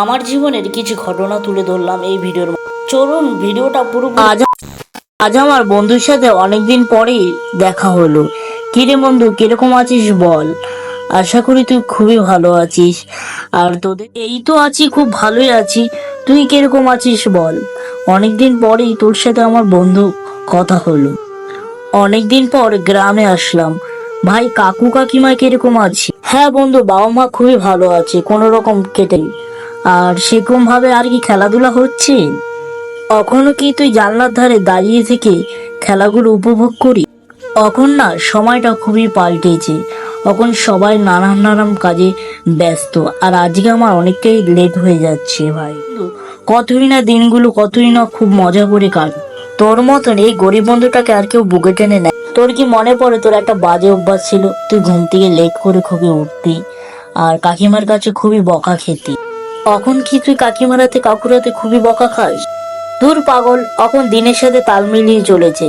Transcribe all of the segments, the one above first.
আমার জীবনের কিছু ঘটনা তুলে ধরলাম এই ভিডিওর চলুন, ভিডিওটা পুরো আজ আজ আমার বন্ধুর সাথে অনেকদিন পরেই দেখা হলো। কিরে বন্ধু, কীরকম আছিস বল? আশা করি তুই খুবই ভালো আছিস। আর তোদের এই তো আছি, খুব ভালোই আছি। তুই কীরকম আছিস বল? অনেকদিন পরেই তোর সাথে আমার বন্ধু কথা হলো। অনেকদিন পর গ্রামে আসলাম। ভাই, কাকু কাকিমা কীরকম আছে? হ্যাঁ বন্ধু, বাবা মা খুবই ভালো আছে, কোনো রকম কেটে আর সেরকম ভাবে আর কি খেলাধুলা হচ্ছে? এখনও কি তুই জানলার ধারে দাঁড়িয়ে থেকে খেলাগুলো উপভোগ করি? এখন না সময়টা খুবই পাল্টেছে। এখন সবাই নানান নানান কাজে ব্যস্ত। আর আজকে আমার অনেকটাই লেট হয়ে যাচ্ছে ভাই। কতই না দিনগুলো কতই না খুব মজা করে কাট। তোর মতন এই গরিব বন্ধুটাকে আর কেউ বুকে টেনে নেয়। তোর কি মনে পড়ে তোর একটা বাজে অভ্যাস ছিল? তুই ঘুম থেকে লেট করে খুবই উঠতি। আর কাকিমার কাছে খুবই বকা খেতি। এখন কি তুই কাকিমারাতে কাকুরাতে খুবই বকা খাস? দূর পাগল এখন দিনের সাথে তাল মিলিয়ে চলেছে।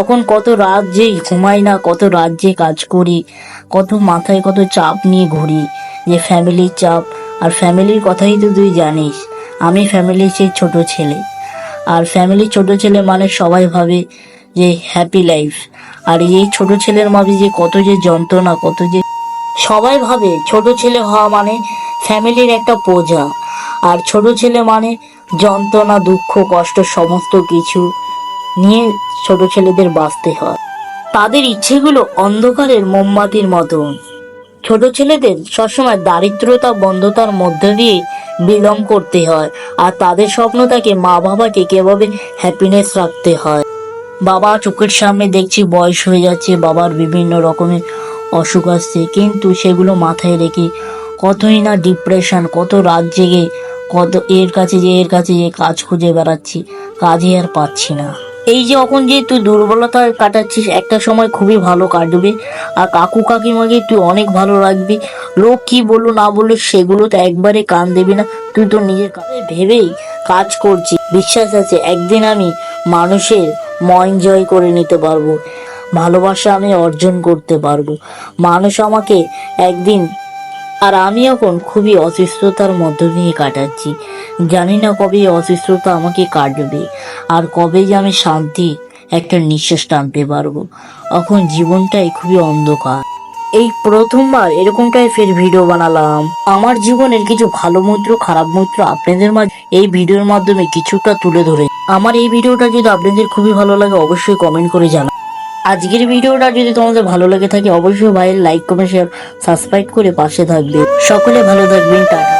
এখন কত রাত যে ঘুমাই না, কত রাত যে কাজ করি, কত মাথায় কত চাপ নিয়ে ঘুরি, যে ফ্যামিলির চাপ। আর ফ্যামিলির কথাই তো তুই জানিস, আমি ফ্যামিলির সেই ছোট ছেলে। আর ফ্যামিলির ছোট ছেলে মানে সবাই ভাবে যে হ্যাপি লাইফ আর এই ছোট ছেলের মাঝে যে কত যে যন্ত্রণা, কত যে সবাই ভাবে ছোট ছেলে হওয়া মানে ফ্যামিলির একটা বোঝা। আর ছোট ছেলে মানে যন্ত্রণা, দুঃখ, কষ্ট, সমস্ত কিছু নিয়ে ছোট ছেলেদের বাঁচতে হয়। তাদের ইচ্ছেগুলো অন্ধকারের মোমবাতির মতন। ছোট ছেলেদের সবসময় দারিদ্রতা, বন্ধতার মধ্যে দিয়ে বিলং করতে হয় আর তাদের স্বপ্ন তাকে মা বাবাকে কীভাবে হ্যাপিনেস রাখতে হয়। বাবা চোখের সামনে দেখছি বয়স হয়ে যাচ্ছে, বাবার বিভিন্ন রকমের অসুখ আসছে, কিন্তু সেগুলো মাথায় রেখে কতই না ডিপ্রেশন কত রাত জেগে কত এর কাছে যে, এর কাছে যে কাজ খুঁজে বেড়াচ্ছি কাজই আর পাচ্ছি না। এই যে এখন যে তুই দুর্বলতা কাটাচ্ছিস, একটা সময় খুবই ভালো কাটবে। আর কাকু কাকিমাকে তুই অনেক ভালো রাখবি। লোক কি বলল না বলল সেগুলো তো একবারে কান দিবি না। তুই তো নিজের কাজে ভেবেই কাজ করছি বিশ্বাস আছে, একদিন আমি মানুষের মন জয় করে নিতে পারব। ভালোবাসা আমি অর্জন করতে পারব। মানুষ আমাকে একদিন আর আমি এখন খুবই অসুস্থতার মধ্য দিয়ে কাটাচ্ছি। জানি না কবে অসুস্থতা আমাকে কাটবে আর কবে যে আমি শান্তি একটা নিঃশ্বাস টানতে পারব। এখন জীবনটাই খুবই অন্ধকার। এই প্রথমবার এরকম টাইপের ভিডিও বানালাম। আমার জীবনের কিছু ভালো মুদ্র খারাপ মুদ্র আপনাদের মাঝে এই ভিডিওর মাধ্যমে কিছুটা তুলে ধরে। আমার এই ভিডিওটা যদি আপনাদের খুবই ভালো লাগে, অবশ্যই কমেন্ট করে জানান আজকের ভিডিওটা যদি তোমাদের ভালো লেগে থাকে, অবশ্যই ভাইয়ের লাইক কমেন্ট শেয়ার সাবস্ক্রাইব করে পাশে থাকবে। সকলে ভালো থাকবেন, টাটা।